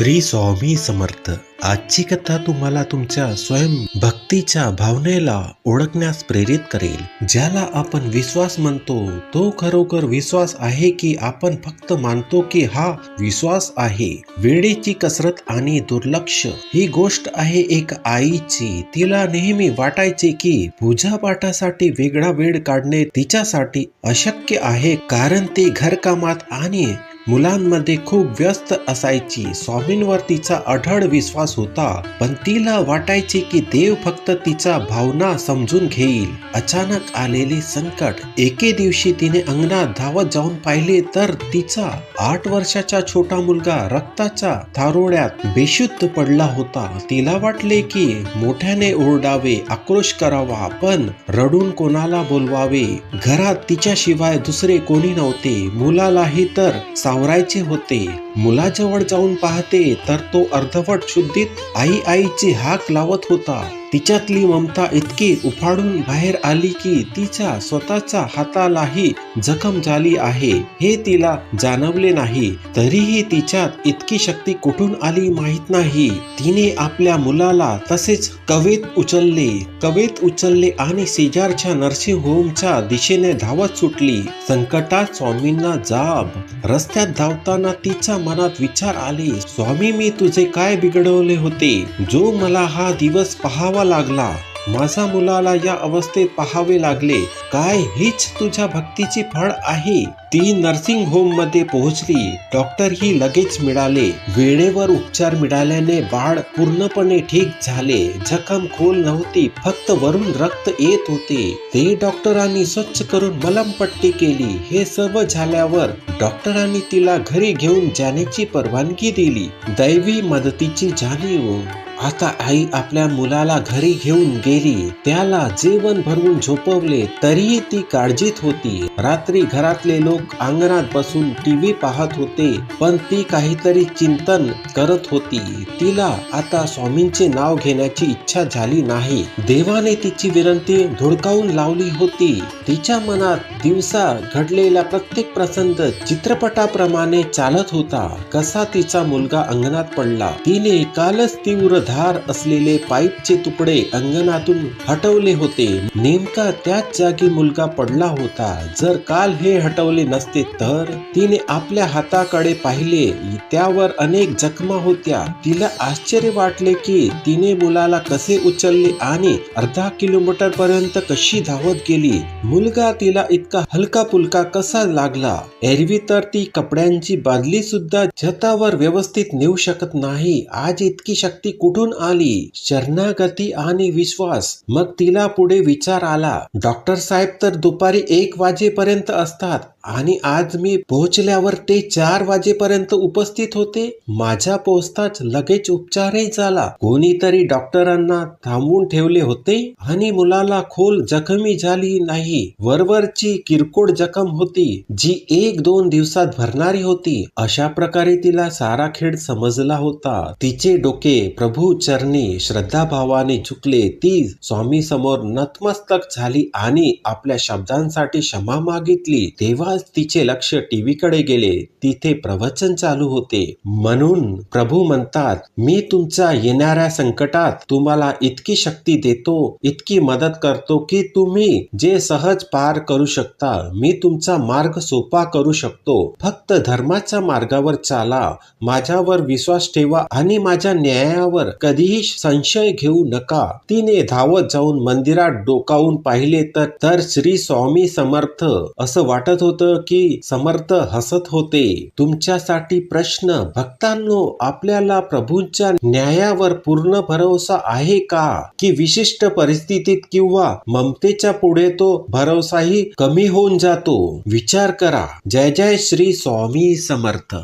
श्री स्वामी समर्थ. आजची कथा तुम्हाला तुमच्या स्वयं भक्तीच्या भावनेला ओळखण्यास प्रेरित करेल. ज्याला आपण विश्वास म्हणतो तो खरोखर विश्वास आहे की आपण फक्त मानतो की हा विश्वास आहे. वेळेची कसरत आणि दुर्लक्ष ही गोष्ट आहे एक आईची. तिला नेहमी वाटायचे की पूजा पाठासाठी वेगळा वेळ काढणे तिच्यासाठी अशक्य आहे. कारण ती घरकामात आणि मुलांमध्ये खूप व्यस्त असायची. स्वामींवर तिचा अढळ विश्वास होता. पण तिला वाटायचे की देव फक्त तिचा भावना समजून घेईल. अचानक आलेले संकट. एके दिवशी तिने अंगणात धावत जाऊन पाहिले तर तिचा आठ वर्षाचा छोटा मुलगा रक्ताच्या थारोळ्यात बेशुद्ध पडला होता. तिला वाटले की मोठ्याने ओरडावे आक्रोश करावा पण रडून कोणाला बोलवावे? घरात तिच्याशिवाय दुसरे कोणी नव्हते. मुलालाही तर सावरायचे होते. मुलाजवळ जाऊन पाहते तर तो अर्धवट शुद्धीत आई आईची हाक लावत होता. तिच्यातली ममता इतकी उफाडून बाहेर आली की तिच्या स्वतःच्या हातालाही जखम झाली आहे. हे तिला जाणवले नाही तरीही तिच्यात इतकी शक्ती कुठून आली माहीत नाही. तिने आपल्या मुलाला तसेच कवेत उचलले. कवेत उचलले आणि शेजारच्या नर्सिंग होमच्या दिशेने धावत सुटली. संकटात स्वामींना जाब. रस्त्यात धावताना तिच्या मनात विचार आले स्वामी मी तुझे काय बिघडवले होते? जो मला हा दिवस पाहावा लागला माझा मुलाला या अवस्थेत पाहावे लागले. काय हीच तुझ्या भक्तीची फळ आहे? ती नर्सिंग होममध्ये पोहोचली. डॉक्टर ही लगेच मिळाले. वेळेवर उपचार मिळाल्याने बाळ पूर्णपणे ठीक झाले. जखम खोल नव्हती फक्त वरून रक्त येत होते. ते डॉक्टरांनी स्वच्छ करून मलमपट्टी केली. हे सर्व झाल्यावर डॉक्टरांनी तिला घरी घेऊन जाण्याची परवानगी दिली. दैवी मदतीची जाणीव. आता आई आपल्या मुलाला घरी घेऊन गेली. त्याला जेवण भरवून झोपवले. तरीही ती काळजीत होती. रात्री घरातले लोक अंगणात बसून टीव्ही पाहत होते पण ती काहीतरी चिंतन करत होती. तिला आता स्वामींचे नाव घेण्याची इच्छा झाली नाही. देवाने तिची विनंती धुडकावून लावली होती. तिच्या मनात दिवसा घडलेला प्रत्येक प्रसंग चित्रपटाप्रमाणे चालत होता. कसा तिचा मुलगा अंगणात पडला? तिने कालच तीव्र धार असलेले पाईपचे तुकडे अंगणातून हटवले होते. नेमका त्याच जागी मुलगा पडला होता. जर काल हे हटवले नसते तर तिने आपल्या हाताकडे पाहिले त्यावर अनेक जखमा होत्या. तिला आश्चर्य वाटले की तिने मुलाला कसे उचलले आणि अर्धा किलोमीटर पर्यंत कशी धावत गेली. मुलगा तिला इतका हलका पुलका कसा लागला? एरवी तर ती कपड्यांची बादली सुद्धा छतावर व्यवस्थित नेऊ शकत नाही. आज इतकी शक्ती कुठून आली? शरणागती आणि विश्वास. मग तिला पुढे विचार आला. डॉक्टर साहेब तर दुपारी एक वाजेपर्यंत असतात. आणि आज मी पोहोचल्यावर ते चार वाजेपर्यंत उपस्थित होते. माझ्या पोहोचताच लगेच उपचारही झाला. कोणीतरी डॉक्टरांना थांबवून ठेवले होते आणि मुलाला खोल जखमी झाली नाही. वरवरची किरकोळ जखम होती जी एक दोन दिवसात भरणारी होती. अशा प्रकारे तिला सारा खेळ समजला होता. तिचे डोके प्रभू चरणी श्रद्धाभावाने झुकले. ती स्वामी समोर नतमस्तक झाली आणि आपल्या शब्दांसाठी क्षमा मागितली. तेव्हा तेव्हाच तिचे लक्ष टीव्हीकडे गेले. तिथे प्रवचन चालू होते. म्हणून प्रभू म्हणतात मी तुमच्या येणाऱ्या संकटात तुम्हाला इतकी शक्ती देतो इतकी मदत करतो की तुम्ही जे सहज पार करू शकता मी तुमचा मार्ग सोपा करू शकतो. फक्त धर्माच्या मार्गावर चाला. माझ्यावर विश्वास ठेवा आणि माझ्या न्यायावर कधीही संशय घेऊ नका. तिने धावत जाऊन मंदिरात डोकावून पाहिले तर तर श्री स्वामी समर्थ. असं वाटत होतं की समर्थ हसत होते. तुमच्यासाठी प्रश्न भक्तांनो आपल्याला प्रभूंच्या न्यायावर पूर्ण भरोसा आहे का? की विशिष्ट परिस्थितीत किंवा ममतेच्या पुढे तो भरोसाही कमी होऊन जातो? विचार करा. जय जय श्री स्वामी समर्थ.